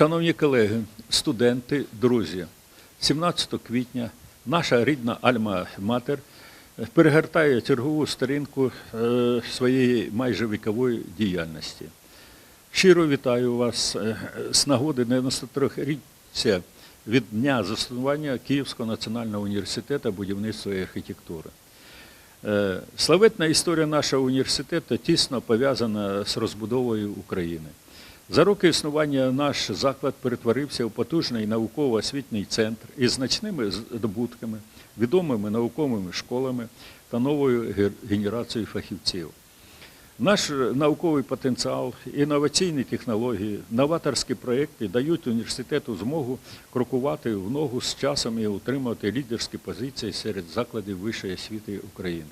Шановні колеги, студенти, друзі, 17 квітня наша рідна Альма-Матер перегортає чергову сторінку е, своєї майже вікової діяльності. Щиро вітаю вас е, з нагоди 93-річчя від дня заснування Київського національного університету будівництва і архітектури. Е, Славетна історія нашого університету тісно пов'язана з розбудовою України. За роки існування наш заклад перетворився у потужний науково-освітній центр із значними здобутками, відомими науковими школами та новою генерацією фахівців. Наш науковий потенціал, інноваційні технології, новаторські проекти дають університету змогу крокувати в ногу з часом і утримувати лідерські позиції серед закладів вищої освіти України.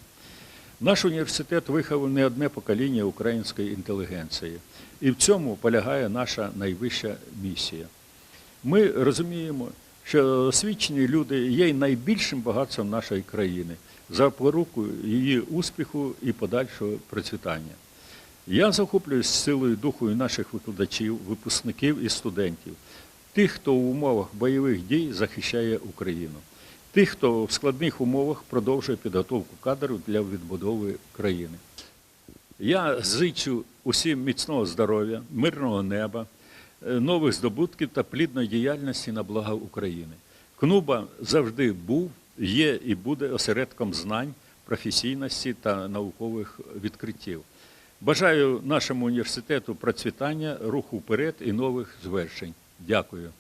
Наш університет виховав не одне покоління української інтелігенції, і в цьому полягає наша найвища місія. Ми розуміємо, що освічені люди є найбільшим багатством нашої країни, запорукою її успіху і подальшого процвітання. Я захоплююсь силою духу і наших викладачів, випускників і студентів, тих, хто в умовах бойових дій захищає Україну, тих, хто в складних умовах продовжує підготовку кадрів для відбудови країни. Я зичу усім міцного здоров'я, мирного неба, е, нових здобутків та плідної діяльності на благо України. КНУБА завжди був, є і буде осередком знань, професійності та наукових відкриттів. Бажаю нашому університету процвітання, руху вперед і нових звершень. Дякую.